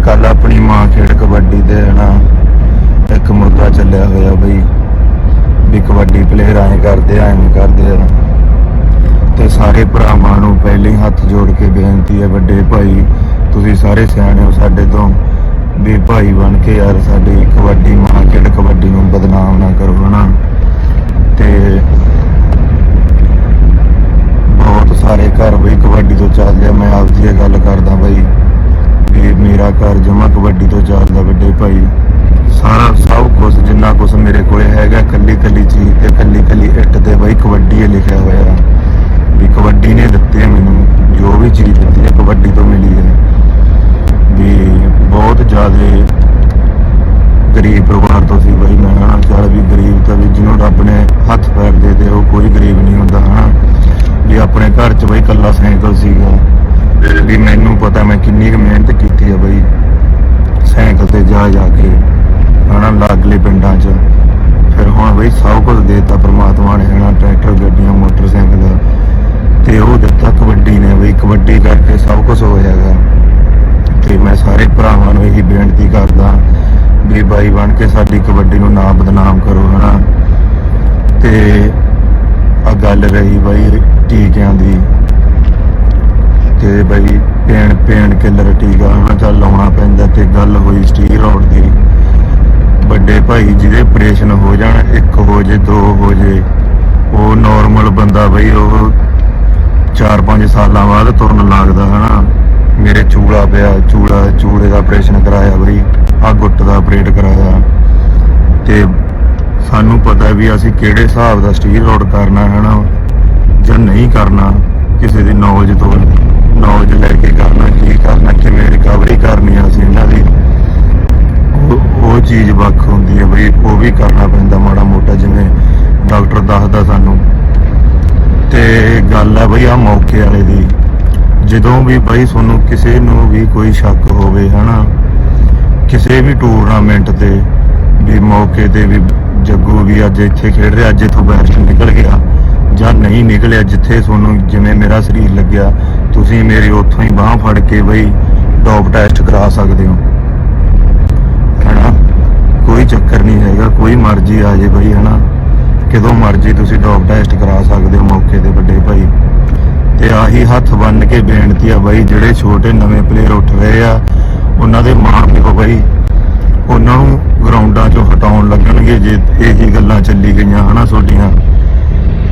ਕੱਲ ਆਪਣੀ ਮਾਂ ਖੇਡ ਕਬੱਡੀ ਦੇ ਨਾ? ਇੱਕ ਮੁਰਗਾ ਚੱਲਿਆ ਹੋਇਆ ਬਈ, ਵੀ ਕਬੱਡੀ ਪਲੇਅਰ ਐਂ ਕਰਦੇ ਐਂ ਕਰਦੇ। ਆ ਤੇ ਸਾਰੇ ਭਰਾਵਾਂ ਨੂੰ ਪਹਿਲੇ ਹੱਥ ਜੋੜ ਕੇ ਬੇਨਤੀ ਹੈ, ਵੱਡੇ ਭਾਈ, ਤੁਸੀਂ ਸਾਰੇ ਸਿਆਣੇ ਹੋ ਸਾਡੇ ਤੋਂ, ਵੀ ਭਾਈ ਬਣ ਕੇ ਯਾਰ ਸਾਡੀ ਕਬੱਡੀ ਮਾਂ ਖੇਡ ਕਬੱਡੀ ਘਰ ਜਮਾ ਕਬੱਡੀ ਤੋਂ ਚੱਲਦਾ ਵੱਡੇ ਭਾਈ। ਸਾਰਾ ਸਭ ਕੁਝ ਜਿੰਨਾ ਕੁਝ ਮੇਰੇ ਕੋਲ ਹੈਗਾ, ਕੱਲੀ ਕੱਲੀ ਚੀਜ਼ ਤੇ ਕੱਲੀ ਕੱਲੀ ਇੱਟ ਤੇ ਬਈ ਕਬੱਡੀ ਲਿਖਿਆ ਹੋਇਆ ਵੀ ਕਬੱਡੀ ਨੇ ਦਿੱਤੀ ਮੈਨੂੰ, ਜੋ ਵੀ ਚੀਜ਼ ਦਿੱਤੀ ਹੈ ਕਬੱਡੀ ਤੋਂ ਮਿਲੀ ਹੈ। ਵੀ ਬਹੁਤ ਜ਼ਿਆਦਾ ਗਰੀਬ ਪਰਿਵਾਰ ਤੋਂ ਸੀ ਬਈ ਮੈਂ, ਹਨਾ। ਚੱਲ ਵੀ ਗਰੀਬ ਤਾਂ ਵੀ ਜਿਹਨੂੰ ਰੱਬ ਨੇ ਹੱਥ ਪੈਰ ਦੇ ਦੇ ਉਹ ਕੋਈ ਗਰੀਬ ਨਹੀਂ ਹੁੰਦਾ, ਹਨਾ। ਵੀ ਆਪਣੇ ਘਰ 'ਚ ਬਈ ਕੱਲਾ ਸਾਈਕਲ ਸੀਗਾ। ਵੀ ਮੈਨੂੰ ਪਤਾ ਮੈਂ ਕਿੰਨੀ ਕੁ ਮਿਹਨਤ ਕੀਤੀ ਹੈ ਬਈ। ਜਾ ਜਾ ਕੇ ਹਨਾ ਲਾਗਲੇ ਪਿੰਡਾਂ 'ਚ। ਫਿਰ ਹੁਣ ਬਈ ਸਭ ਕੁਝ ਦੇਤਾ ਪ੍ਰਮਾਤਮਾ ਨੇ, ਹਨਾ, ਟਰੈਕਟਰ, ਗੱਡੀਆਂ, ਮੋਟਰਸਾਈਕਲ। ਤੇ ਉਹ ਦਿੱਤਾ ਕਬੱਡੀ ਨੇ ਬਈ, ਕਬੱਡੀ ਕਰਕੇ ਸਭ ਕੁਝ ਹੋਇਆਗਾ ਤੇ ਮੈਂ ਸਾਰੇ ਭਰਾਵਾਂ ਨੂੰ ਇਹੀ ਬੇਨਤੀ ਕਰਦਾ ਵੀ ਬਾਈ ਬਣ ਕੇ ਸਾਡੀ ਕਬੱਡੀ ਨੂੰ ਨਾ ਬਦਨਾਮ ਕਰੋ, ਹਨਾ। ਤੇ ਆ ਗੱਲ ਰਹੀ ਬਾਈ, ਟੀਕਿਆਂ ਦੀ। ਤੇ ਬਾਈ ਪੇਨ ਪੇਨ ਕਿਲਰ ਟੀਕਾ ਹਨਾ ਚੱਲ ਲਾਉਣਾ ਪੈਂਦਾ ਤੇ ਗੱਲ ਹੋਈ ਸਟੀਲ ਰੋਡ ਦੀ। ਵੱਡੇ ਭਾਈ ਜਿਹਦੇ ਆਪਰੇਸ਼ਨ ਹੋ ਜਾਣ, ਇੱਕ ਹੋ ਜੇ, ਦੋ ਹੋ ਜੇ, ਉਹ ਨਾਰਮਲ ਬੰਦਾ ਬਈ, ਉਹ 4-5 ਸਾਲਾਂ ਬਾਅਦ ਤੁਰਨ ਲੱਗਦਾ, ਹਨਾ? ਮੇਰੇ ਚੂੜਾ ਪਿਆ, ਚੂੜਾ, ਚੂੜੇ ਦਾ ਆਪਰੇਸ਼ਨ ਕਰਾਇਆ ਬਈ ਆ ਗੁੱਟ ਦਾ ਆਪਰੇਟ ਕਰਾਇਆ। ਤੇ ਸਾਨੂੰ ਪਤਾ ਵੀ ਅਸੀਂ ਕਿਹੜੇ ਹਿਸਾਬ ਦਾ ਸਟੀਲ ਰੋਡ ਕਰਨਾ ਹੈ ਨਾ ਜਾਂ ਨਹੀਂ ਕਰਨਾ, ਕਿਸੇ ਦੀ ਨੌਲੇਜ ਤੋਂ। ਨੌਲੇਜ ਲੈ ਕੇ ਕਰਨਾ, ਕੀ ਕਰਨਾ, ਕਿਵੇਂ ਰਿਕਵਰੀ ਕਰਨੀ ਆ ਅਸੀਂ ਇਹਨਾਂ ਦੀ। ਉਹ ਚੀਜ਼ ਵੱਖ ਹੁੰਦੀ ਹੈ ਬਈ, ਉਹ ਵੀ ਕਰਨਾ ਪੈਂਦਾ ਮਾੜਾ ਮੋਟਾ, ਜਿਵੇਂ ਡਾਕਟਰ ਦੱਸਦਾ ਸਾਨੂੰ। ਤੇ ਗੱਲ ਆ ਬਈ ਆ ਮੌਕੇ ਵਾਲੇ ਦੀ। ਜਦੋਂ ਵੀ ਬਈ ਤੁਹਾਨੂੰ ਕਿਸੇ ਨੂੰ ਵੀ ਕੋਈ ਸ਼ੱਕ ਹੋਵੇ, ਹਨਾ, ਕਿਸੇ ਵੀ ਟੂਰਨਾਮੈਂਟ ਤੇ ਵੀ ਮੌਕੇ ਤੇ ਵੀ ਜੱਗੂ ਵੀ ਅੱਜ ਇੱਥੇ ਖੇਡ ਰਿਹਾ, ਅੱਜ ਇਥੋਂ ਬੈਸਟ ਨਿਕਲ ਗਿਆ ਜਾਂ ਨਹੀਂ ਨਿਕਲਿਆ, ਜਿੱਥੇ ਤੁਹਾਨੂੰ ਜਿਵੇਂ ਮੇਰਾ ਸਰੀਰ ਲੱਗਿਆ ਤੁਸੀਂ ਮੇਰੀ ਉੱਥੋਂ ਹੀ ਬਾਹ ਫੜ ਕੇ ਬਈ ਡੋਪ ਟੈਸਟ ਕਰਾ ਸਕਦੇ ਹੋ। ਹਨਾ? ਕੋਈ ਚੱਕਰ ਨਹੀਂ ਹੈਗਾ, ਕੋਈ ਮਰਜ਼ੀ ਆ ਜੇ ਬਈ, ਹਨਾ? ਕਿਦੋਂ ਮਰਜ਼ੀ ਤੁਸੀਂ ਡੋਪ ਟੈਸਟ ਕਰਾ ਸਕਦੇ ਹੋ ਮੌਕੇ ਤੇ ਵੱਡੇ ਭਾਈ। ਤੇ ਆਹੀ ਹੱਥ ਬੰਨ ਕੇ ਬੇਨਤੀ ਆ ਬਾਈ, ਜਿਹੜੇ ਛੋਟੇ ਨਵੇਂ ਪਲੇਅਰ ਉੱਠ ਰਹੇ ਆ, ਉਹਨਾਂ ਦੇ ਮਾਂ ਪਿਓ ਬਈ। ਉਹਨਾਂ ਨੂੰ ਗਰਾਊਂਡਾਂ 'ਚੋਂ ਹਟਾਉਣ ਲੱਗਣਗੇ ਜੇ ਇਹੀ ਗੱਲਾਂ ਚੱਲੀ ਗਈਆਂ, ਹਨਾ, ਤੁਹਾਡੀਆਂ?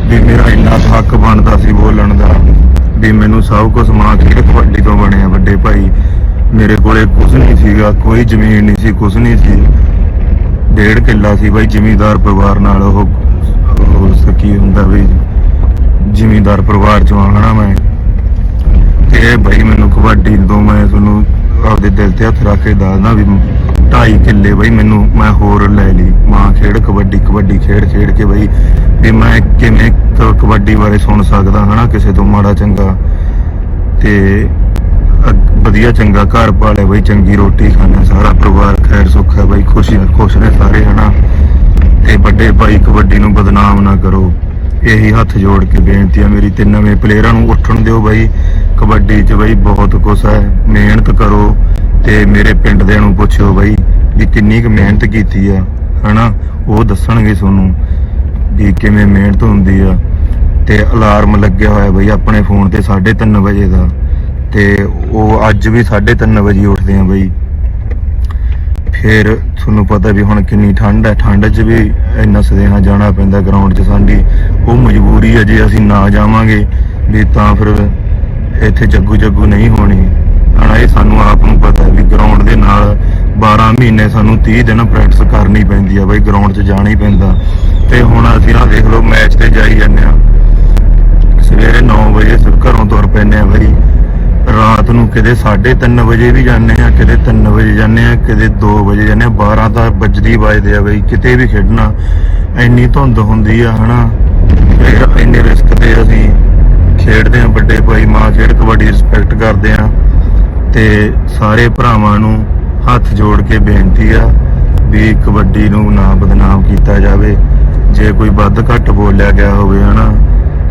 ਵੀ ਮੇਰਾ ਇੰਨਾ ਹੱਕ ਬਣਦਾ ਸੀ ਬੋਲਣ ਦਾ। ਵੀ ਮੈਨੂੰ ਸਭ ਕੁਝ ਮਾਂ ਖੇਡ ਕਬੱਡੀ ਤੋਂ ਬਣਿਆ ਵੱਡੇ ਭਾਈ। ਮੇਰੇ ਕੋਲੇ ਕੁਝ ਨਹੀਂ ਸੀਗਾ, ਕੋਈ ਜ਼ਮੀਨ ਨਹੀਂ ਸੀ ਕੁਝ ਨਹੀਂ ਸੀ। ਡੇਢ ਕਿੱਲਾ ਸੀ ਬਾਈ, ਜ਼ਿਮੀਂਦਾਰ ਪਰਿਵਾਰ ਨਾਲ ਉਹ ਉਹ ਸਕੀ ਹੁੰਦਾ ਵੀ ਜ਼ਿਮੀਂਦਾਰ ਪਰਿਵਾਰ ਚੋਂ ਆਣਾ ਮੈਂ। ਤੇ ਇਹ ਮੈਨੂੰ ਕਬੱਡੀ ਤੋਂ ਮੈਂ ਤੁਹਾਨੂੰ ਆਪਦੇ ਦਿਲ ਤੇ ਹੱਥ ਰੱਖ ਕੇ ਦੱਸਦਾ ਵੀ ਢਾਈ ਕਿੱਲੇ ਬਈ ਮੈਨੂੰ ਮੈਂ ਹੋਰ ਲੈ ਲਈ। ਮਾਂ ਖੇਡ ਕਬੱਡੀ ਕਬੱਡੀ ਖੇਡ ਖੇਡ ਕੇ ਬਈ ਵੀ ਮੈਂ ਕਿਵੇਂ ਕਬੱਡੀ ਬਾਰੇ ਸੁਣ ਸਕਦਾ, ਹਨਾ, ਕਿਸੇ ਤੋਂ ਮਾੜਾ ਚੰਗਾ। ਤੇ ਵਧੀਆ ਚੰਗਾ ਘਰ ਪਾਲੇ ਬਾਈ, ਚੰਗੀ ਰੋਟੀ ਖਾਣਾ ਸਾਰਾ ਪਰਿਵਾਰ ਖੈਰ ਸੁੱਖ ਹੈ ਬਈ, ਖੁਸ਼ੀ ਖੁਸ਼ ਨੇ ਸਾਰੇ, ਹਨਾ। ਤੇ ਵੱਡੇ ਭਾਈ ਕਬੱਡੀ ਨੂੰ ਬਦਨਾਮ ਨਾ ਕਰੋ। ਇਹੀ ਹੱਥ ਜੋੜ ਕੇ ਬੇਨਤੀ ਆ ਮੇਰੀ, ਤੇ ਨਵੇਂ ਪਲੇਅਰਾਂ ਨੂੰ ਉੱਠਣ ਦਿਓ ਬਾਈ। ਕਬੱਡੀ 'ਚ ਬਾਈ ਬਹੁਤ ਕੁਛ ਹੈ, ਮਿਹਨਤ ਕਰੋ। ਤੇ ਮੇਰੇ ਪਿੰਡ ਦੇ ਨੂੰ ਪੁੱਛਿਓ ਬਾਈ ਵੀ ਕਿੰਨੀ ਕੁ ਮਿਹਨਤ ਕੀਤੀ ਆ, ਹਨਾ? ਉਹ ਦੱਸਣਗੇ ਤੁਹਾਨੂੰ ਵੀ ਕਿਵੇਂ ਮਿਹਨਤ ਹੁੰਦੀ ਆ। ਤੇ ਅਲਾਰਮ ਲੱਗਿਆ ਹੋਇਆ ਬਈ ਆਪਣੇ ਫੋਨ ਤੇ 3:30 ਵਜੇ ਦਾ। ਤੇ ਉਹ ਅੱਜ ਵੀ 3:30 ਵਜੇ ਉੱਠਦੇ ਆ ਬਈ। ਫਿਰ ਤੁਹਾਨੂੰ ਪਤਾ ਵੀ ਹੁਣ ਕਿੰਨੀ ਠੰਡ ਹੈ ਠੰਡ 'ਚ ਵੀ ਇੰਨਾ ਸਦੇਹਾ ਜਾਣਾ ਪੈਂਦਾ ਗਰਾਊਂਡ 'ਚ ਸਾਡੀ। ਉਹ ਮਜਬੂਰੀ ਹੈ ਜੇ ਅਸੀਂ ਨਾ ਜਾਵਾਂਗੇ, ਵੀ ਤਾਂ ਫਿਰ ਇੱਥੇ ਜੱਗੂ ਜੱਗੂ ਨਹੀਂ ਹੋਣੀ। ਹਨਾ ਇਹ ਸਾਨੂੰ ਆਪ ਨੂੰ ਪਤਾ ਵੀ ਗਰਾਊਂਡ ਦੇ ਨਾਲ 12 ਮਹੀਨੇ ਸਾਨੂੰ 30 ਦਿਨ ਪ੍ਰੈਕਟਿਸ ਕਰਨੀ ਪੈਂਦੀ ਆ ਬਈ ਗਰਾਊਂਡ 'ਚ ਜਾਣਾ ਹੀ ਪੈਂਦਾ। ਤੇ ਹੁਣ ਅਸੀਂ ਨਾ ਦੇਖ ਲਓ ਮੈਚ ਤੇ ਜਾਈ ਜਾਂਦੇ ਆ ਸਵੇਰੇ 9 ਵਜੇ ਘਰੋਂ ਤੁਰ ਪੈਂਦੇ ਆ ਬਈ। ਰਾਤ ਨੂੰ ਕਿਤੇ 3:30 ਵਜੇ ਵੀ ਜਾਂਦੇ ਆ ਕਿਤੇ 3 ਵਜੇ ਜਾਂਦੇ ਆ ਕਿਤੇ 2 ਵਜੇ ਜਾਂਦੇ ਆ 12 ਤਾਂ ਵੱਜਦੀ ਵੱਜਦੇ ਆ ਬਈ, ਕਿਤੇ ਵੀ ਖੇਡਣਾ। ਇੰਨੀ ਧੁੰਦ ਹੁੰਦੀ ਆ, ਹਨਾ? ਫਿਰ ਇੰਨੇ ਰਿਸਕ ਤੇ ਅਸੀਂ ਖੇਡਦੇ ਆ ਵੱਡੇ ਭਾਈ, ਮਾਂ ਖੇਡ ਕਬੱਡੀ ਰਿਸਪੈਕਟ ਕਰਦੇ ਆ ਤੇ ਸਾਰੇ ਭਰਾਵਾਂ ਨੂੰ ਹੱਥ ਜੋੜ ਕੇ ਬੇਨਤੀ ਆ ਵੀ ਕਬੱਡੀ ਨੂੰ ਨਾ ਬਦਨਾਮ ਕੀਤਾ ਜਾਵੇ। ਜੇ ਕੋਈ ਵੱਧ ਘੱਟ ਬੋਲਿਆ ਗਿਆ ਹੋਵੇ ਹਨਾ,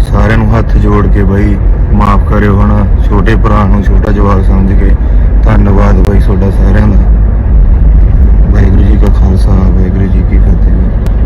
ਸਾਰਿਆਂ ਨੂੰ ਹੱਥ ਜੋੜ ਕੇ ਬਈ ਮਾਫ ਕਰਿਓ ਹਨਾ, ਛੋਟੇ ਭਰਾ ਨੂੰ ਛੋਟਾ ਜਵਾਬ ਸਮਝ ਕੇ। ਧੰਨਵਾਦ ਬਈ ਤੁਹਾਡਾ ਸਾਰਿਆਂ ਦਾ। ਵਾਹਿਗੁਰੂ ਜੀ ਕਾ ਖਾਲਸਾ, ਵਾਹਿਗੁਰੂ ਜੀ ਕੀ ਫਤਿਹ।